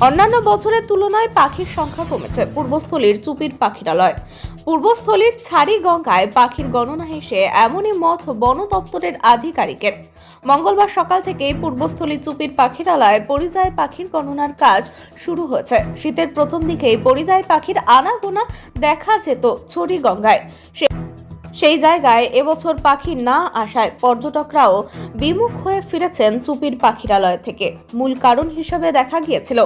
অন্যান্য বছরের তুলনায় পাখির সংখ্যা কমেছে। পূর্বস্থলীর চুপির পাখিরালয়। পূর্বস্থলীর ছাড়ি গঙ্গায় পাখির গণনা হেসে এমনই মত বন দপ্তরের আধিকারিকের। মঙ্গলবার সকাল থেকে পূর্বস্থলী চুপির পাখিরালয় পরিযায়ী পাখির গণনার কাজ শুরু হয়েছে। শীতের প্রথম দিকেই পরিযায়ী পাখির আনাগোনা দেখা যেত ছড়ি গঙ্গায় সে- সেই জায়গায় এবছর পাখি না আসায় পর্যটকরাও বিমুখ হয়ে ফিরেছেন চুপির পাখিরালয় থেকে। মূল কারণ হিসেবে দেখা গিয়েছিল,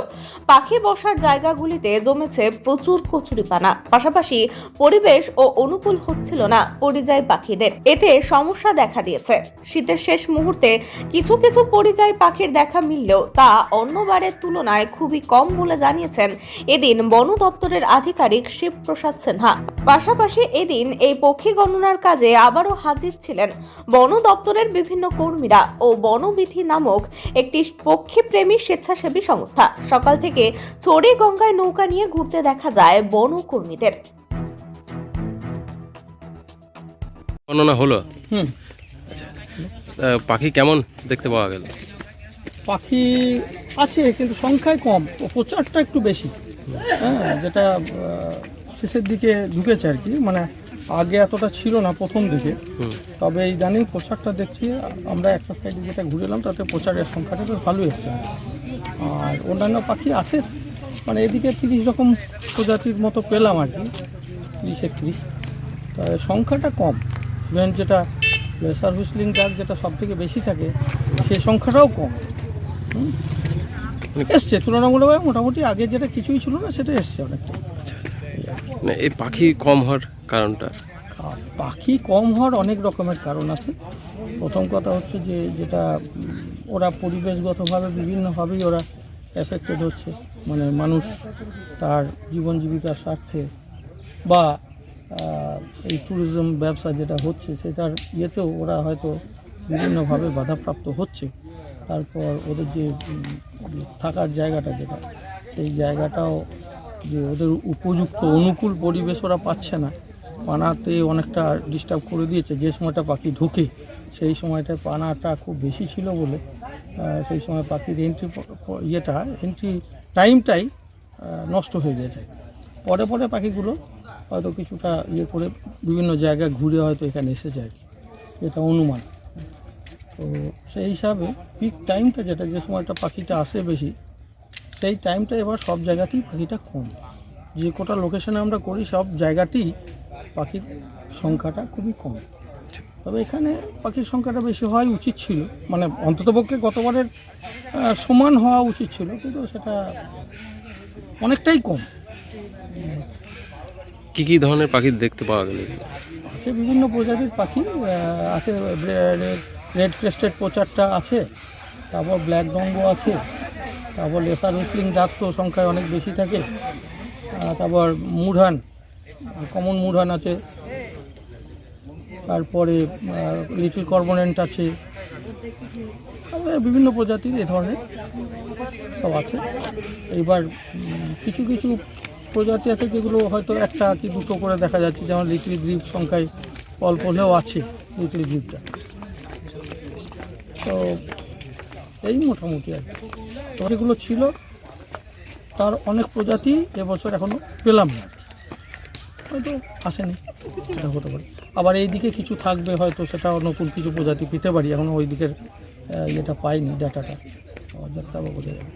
পাখি বসার জায়গাগুলিতে জমেছে প্রচুর কচুরিপানা। পাশাপাশি পরিবেশ ও অনুকূল হচ্ছিল না পরিযায়ী পাখিদের। এতে সমস্যা দেখা দিয়েছে। শীতের শেষ মুহূর্তে কিছু কিছু পরিযায়ী পাখির দেখা মিললেও তা অন্যবারের তুলনায় খুবই কম বলে জানিয়েছেন এদিন বন দপ্তরের আধিকারিক শিবপ্রসাদ সিনহা। পাশাপাশি এদিন এই পক্ষী গণনার কাজে আবারও হাজির ছিলেন বন দপ্তরের বিভিন্ন কর্মীরা ও বনবিধি নামক একটি পক্ষীপ্রেমী স্বেচ্ছাসেবী সংস্থা। সকাল থেকে চড়ে গঙ্গায় নৌকা নিয়ে ঘুরতে দেখা যায় বন কর্মীদের। গণনা হলো? হুম। আহ, পাখি কেমন দেখতে পাওয়া গেল? পাখি আছে কিন্তু সংখ্যায় কম। ও প্রচারটা একটু বেশি। হ্যাঁ যেটা শেষের দিকে ঢুকেছে আর কি। মানে আগে এতটা ছিল না প্রথম দিকে। তবে ইদানিং প্রচারটা দেখছি আমরা একটা সাইডে যেটা ঘুরেলাম তাতে প্রচারের সংখ্যাটা বেশ ভালো এসছে আর অন্যান্য পাখি আছে মানে এদিকে তিরিশ রকম প্রজাতির মতো পেলাম আর কি তিরিশ একত্রিশ। সংখ্যাটা কম। ইভেন যেটা সার্ভিস লিঙ্ক ডাক যেটা সব থেকে বেশি থাকে সেই সংখ্যাটাও কম। হুম। এসছে তুলনামূলকভাবে মোটামুটি আগে যেটা কিছুই ছিল না সেটা এসছে অনেকটা। মানে এই পাখি কম হওয়ার কারণটা? পাখি কম হওয়ার অনেক রকমের কারণ আছে। প্রথম কথা হচ্ছে যে, যেটা ওরা পরিবেশগতভাবে বিভিন্নভাবেই ওরা এফেক্টেড হচ্ছে। মানে মানুষ তার জীবন জীবিকার স্বার্থে বা এই ট্যুরিজম ব্যবসা যেটা হচ্ছে, সেটার ইয়েতেও ওরা হয়তো বিভিন্নভাবে বাধাপ্রাপ্ত হচ্ছে। তারপর ওদের যে থাকার জায়গাটা যেটা, সেই জায়গাটাও যে ওদের উপযুক্ত অনুকূল পরিবেশ ওরা পাচ্ছে না। পানাতে অনেকটা ডিস্টার্ব করে দিয়েছে। যে সময়টা পাখি ঢুকে, সেই সময়টায় পানাটা খুব বেশি ছিল বলে সেই সময় পাখির এন্ট্রি ইয়েটা এন্ট্রি টাইমটাই নষ্ট হয়ে গেছে। পরে পরে পাখিগুলো হয়তো কিছুটা ইয়ে করে বিভিন্ন জায়গায় ঘুরে হয়তো এখানে এসেছে আর কি। এটা অনুমান। তো সেই হিসাবে পিক টাইমটা যেটা, যে সময়টা পাখিটা আসে বেশি সেই টাইমটা এবার সব জায়গাতেই পাখিটা কম। যে কোটা লোকেশনে আমরা করি সব জায়গাতেই পাখির সংখ্যাটা খুবই কম। তবে এখানে পাখির সংখ্যাটা বেশি হওয়াই উচিত ছিল। মানে অন্ততপক্ষে গতবারের সমান হওয়া উচিত ছিল কিন্তু সেটা অনেকটাই কম। কি কি ধরনের পাখি দেখতে পাওয়া গেল? আছে বিভিন্ন প্রজাতির পাখি আছে রেড ক্রেস্টেড পোচারটা আছে তারপর ব্ল্যাক ডঙ্গো আছে তারপর লেসার হুইসলিং ডাক তো সংখ্যায় অনেক বেশি থাকে। তারপর মুঢ়ান কমন মুঢ়ান আছে। তারপরে লিটল কর্বনেন্ট আছে। বিভিন্ন প্রজাতির এ ধরনের সব আছে। এইবার উম, কিছু কিছু প্রজাতি আছে যেগুলো হয়তো একটা কি দুটো করে দেখা যাচ্ছে। যেমন লিটল গ্রিপ সংখ্যায় অল্প হলেও আছে লিটল গ্রিপটা তো এই মোটামুটি আর এগুলো ছিল। তার অনেক প্রজাতি এবছর এখনও পেলাম না। হয়তো আসেনি। সেটা হতে পারে। আবার এই দিকে কিছু থাকবে হয়তো সেটা নতুন কিছু প্রজাতি পেতে পারি। এখনও ওই দিকের ইয়েটা পাইনি ডাটাটা যাত্রা বোঝা যাবে।